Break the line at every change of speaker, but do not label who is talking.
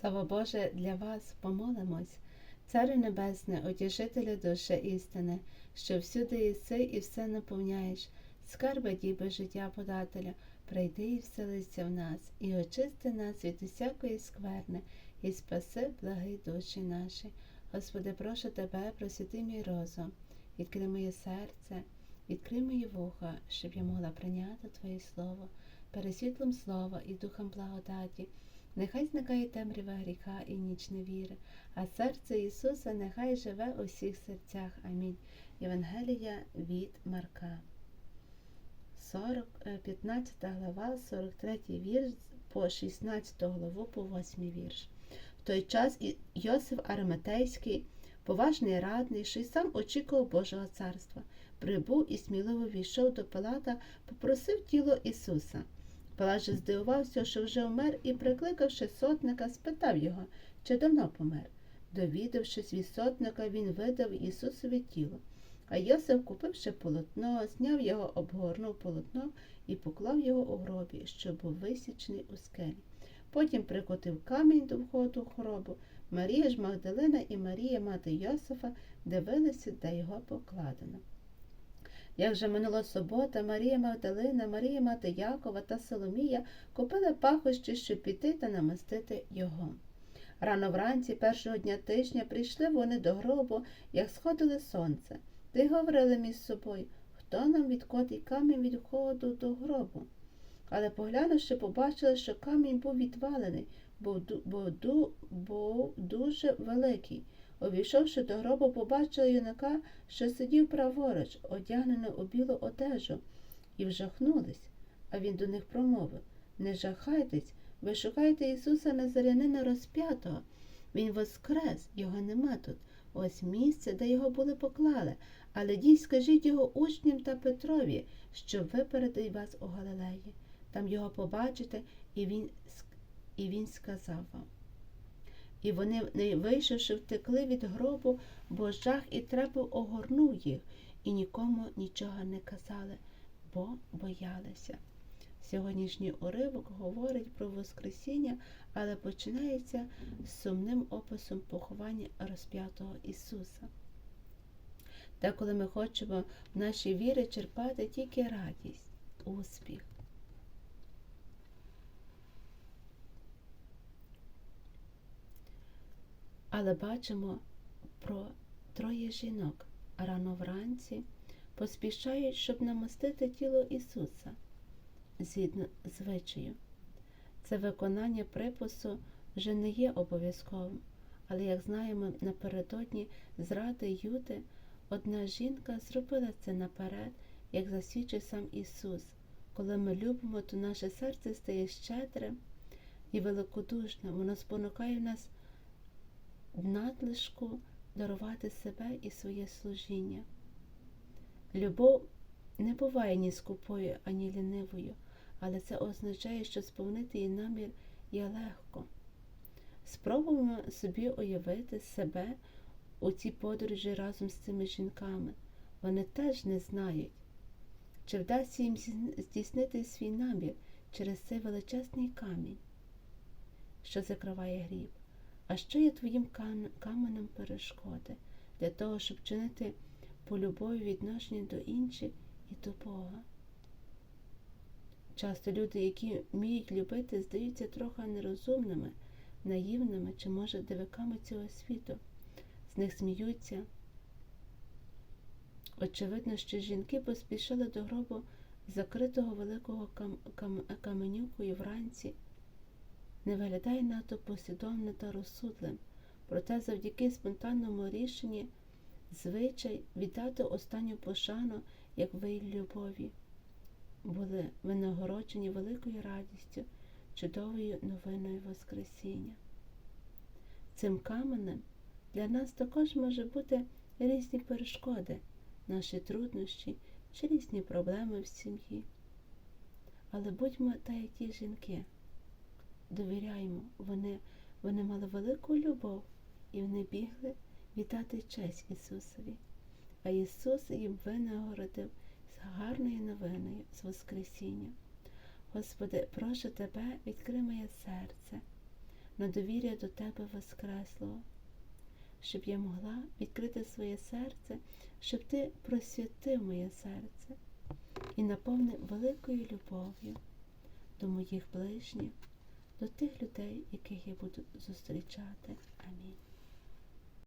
Слава Боже, для вас помолимось, Царю Небесне, утішителю душі істини, що всюди єси і все наповняєш, скарби діби життя подателя, прийди і вселися в нас, і очисти нас від усякої скверни, і спаси благий душі наші. Господи, прошу Тебе, просвіти мій розум, відкрий моє серце, відкрий мої вуха, щоб я могла прийняти Твоє Слово, пересвітлом слова і духом благодаті. Нехай зникає темрява гріха і ніч невіри, а серце Ісуса нехай живе у всіх серцях. Амінь. Євангелія від Марка. 40, е, 15 глава, 43 вірш по 16 главу по 8 вірш. В той час Йосиф Араматейський, поважний радний, що й сам очікував Божого царства, прибув і сміливо війшов до Пилата, попросив тіло Ісуса. Пилат же здивувався, що вже вмер, і, прикликавши сотника, спитав його, чи давно помер. Довідавшись від сотника, він видав Ісусові тіло. А Йосиф, купивши полотно, зняв його, обгорнув полотно і поклав його у гробі, що був висічений у скелі. Потім прикотив камінь до входу в хробу. Марія ж Магдалина і Марія, мати Йосифа, дивилися, де його покладено. Як вже минула субота, Марія Магдалина, Марія мати Якова та Соломія купили пахощі, щоб піти та намастити його. Рано вранці першого дня тижня прийшли вони до гробу, як сходили сонце, та говорили між собою, хто нам відкотить камінь від входу до гробу. Але поглянувши, побачили, що камінь був відвалений, був, бо був дуже великий. Увійшовши до гробу, побачили юнака, що сидів праворуч, одягнений у білу одежу, і вжахнулись. А він до них промовив Не жахайтесь, ви шукаєте Ісуса Назарянина розп'ятого. Він воскрес, його нема тут. Ось місце, де його були поклали. Але дій скажіть його учням та Петрові, що випередить вас у Галилеї. Там його побачите, і він, і він сказав вам. І вони, не вийшовши, втекли від гробу, бо жах і трепет огорнув їх, і нікому нічого не казали, бо боялися. Сьогоднішній уривок говорить про Воскресіння, але починається з сумним описом поховання розп'ятого Ісуса. Деколи ми хочемо в нашій вірі черпати тільки радість, успіх. Але бачимо про троє жінок рано вранці поспішають, щоб намастити тіло Ісуса згідно звичаю. Це виконання припису вже не є обов'язковим, але, як знаємо, напередодні зради Юди одна жінка зробила це наперед, як засвідчив сам Ісус. Коли ми любимо, то наше серце стає щедрим і великодушним, воно спонукає нас в надлишку дарувати себе і своє служіння. Любов не буває ні скупою, ані лінивою, але це означає, що сповнити її намір є легко. Спробуємо собі уявити себе у цій подорожі разом з цими жінками. Вони теж не знають, чи вдасться їм здійснити свій намір через цей величезний камінь, що закриває гріб. А що є твоїм кам- каменем перешкоди для того, щоб чинити по любові відношення до інших і до Бога? Часто люди, які вміють любити, здаються трохи нерозумними, наївними чи, може, дивиками цього світу. З них сміються. Очевидно, що жінки поспішили до гробу закритого великого кам- кам- каменюкою вранці не виглядає надто послідовним та розсудлим, проте завдяки спонтанному рішенні звичай віддати останню пошану як вияв любові, були винагороджені великою радістю, чудовою новиною Воскресіння. Цим каменем для нас також може бути різні перешкоди, наші труднощі чи різні проблеми в сім'ї. Але будьмо та як ті жінки довіряємо, вони, вони мали велику любов, і вони бігли вітати честь Ісусові. А Ісус їм винагородив з гарною новиною, з Воскресіння. Господи, прошу Тебе, відкрий моє серце, на довір'я до Тебе Воскреслого, щоб я могла відкрити своє серце, щоб Ти просвятив моє серце і наповнив великою любов'ю до моїх ближніх, до тих людей, яких я буду зустрічати. Амінь.